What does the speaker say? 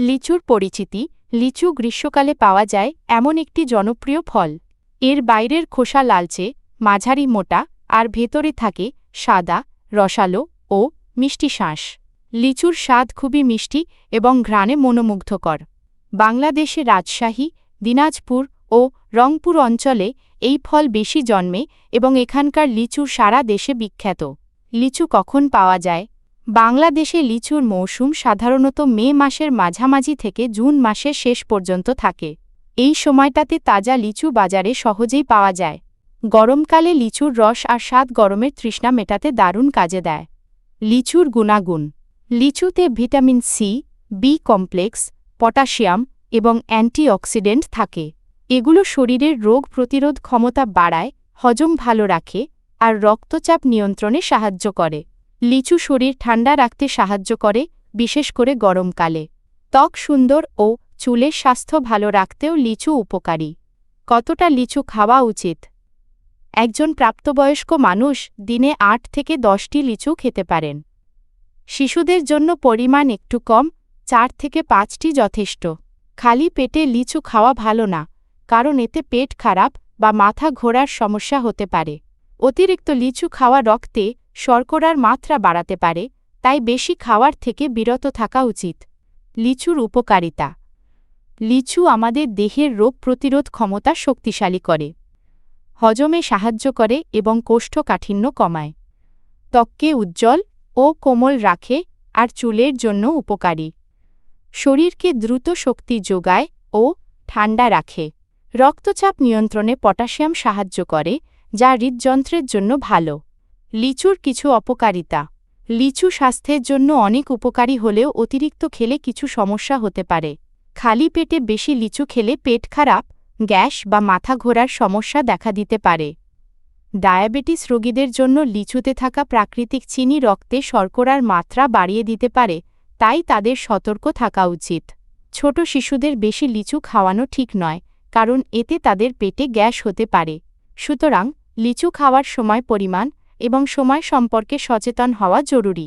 লিচুর পরিচিতি, লিচু গ্রীষ্মকালে পাওয়া যায় এমন একটি জনপ্রিয় ফল। এর বাইরের খোসা লালচে, মাঝারি মোটা আর ভেতরে থাকে সাদা, রসালো ও মিষ্টি শাঁস। লিচুর স্বাদ খুবই মিষ্টি এবং ঘ্রাণে মনোমুগ্ধকর। বাংলাদেশে রাজশাহী, দিনাজপুর ও রংপুর অঞ্চলে এই ফল বেশি জন্মে এবং এখানকার লিচু সারা দেশে বিখ্যাত। লিচু কখন পাওয়া যায়? বাংলাদেশে লিচুর মৌসুম সাধারণত মে মাসের মাঝামাঝি থেকে জুন মাসের শেষ পর্যন্ত থাকে। এই সময়টাতে তাজা লিচু বাজারে সহজেই পাওয়া যায়। গরমকালে লিচুর রস আর স্বাদ গরমের তৃষ্ণা মেটাতে দারুণ কাজে দেয়। লিচুর গুণাগুণ। লিচুতে vitamin C, B complex, potassium এবং অ্যান্টিঅক্সিডেন্ট থাকে। এগুলো শরীরের রোগ প্রতিরোধ ক্ষমতা বাড়ায়, হজম ভালো রাখে আর রক্তচাপ নিয়ন্ত্রণে সাহায্য করে। লিচু শরীর ঠান্ডা রাখতে সাহায্য করে, বিশেষ করে গরমকালে। ত্বক সুন্দর ও চুলের স্বাস্থ্য ভালো রাখতেও লিচু উপকারী। কতটা লিচু খাওয়া উচিত? একজন প্রাপ্তবয়স্ক মানুষ দিনে আট থেকে দশটি লিচু খেতে পারেন। শিশুদের জন্য পরিমাণ একটু কম, চার থেকে পাঁচটি যথেষ্ট। খালি পেটে লিচু খাওয়া ভালো না, কারণ এতে পেট খারাপ বা মাথা ঘোরার সমস্যা হতে পারে। অতিরিক্ত লিচু খাওয়া রক্তে শর্করার মাত্রা বাড়াতে পারে, তাই বেশি খাওয়ার থেকে বিরত থাকা উচিত। লিচুর উপকারিতা। লিচু আমাদের দেহের রোগ প্রতিরোধ ক্ষমতা শক্তিশালী করে, হজমে সাহায্য করে এবং কোষ্ঠকাঠিন্য কমায়। ত্বককে উজ্জ্বল ও কোমল রাখে আর চুলের জন্য উপকারী। শরীরকে দ্রুত শক্তি যোগায় ও ঠান্ডা রাখে। রক্তচাপ নিয়ন্ত্রণে পটাশিয়াম সাহায্য করে, যা হৃদযন্ত্রের জন্য ভালো। লিচুর কিছু অপকারিতা। লিচু স্বাস্থ্যের জন্য অনেক উপকারী হলেও অতিরিক্ত খেলে কিছু সমস্যা হতে পারে। খালি পেটে বেশি লিচু খেলে পেট খারাপ, গ্যাস বা মাথা ঘোরার সমস্যা দেখা দিতে পারে। ডায়াবেটিস রোগীদের জন্য লিচুতে থাকা প্রাকৃতিক চিনি রক্তে শর্করার মাত্রা বাড়িয়ে দিতে পারে, তাই তাদের সতর্ক থাকা উচিত। ছোট শিশুদের বেশি লিচু খাওয়ানো ঠিক নয়, কারণ এতে তাদের পেটে গ্যাস হতে পারে। সুতরাং, লিচু খাওয়ার সময় পরিমাণ এবং সময় সম্পর্কে সচেতন হওয়া জরুরি।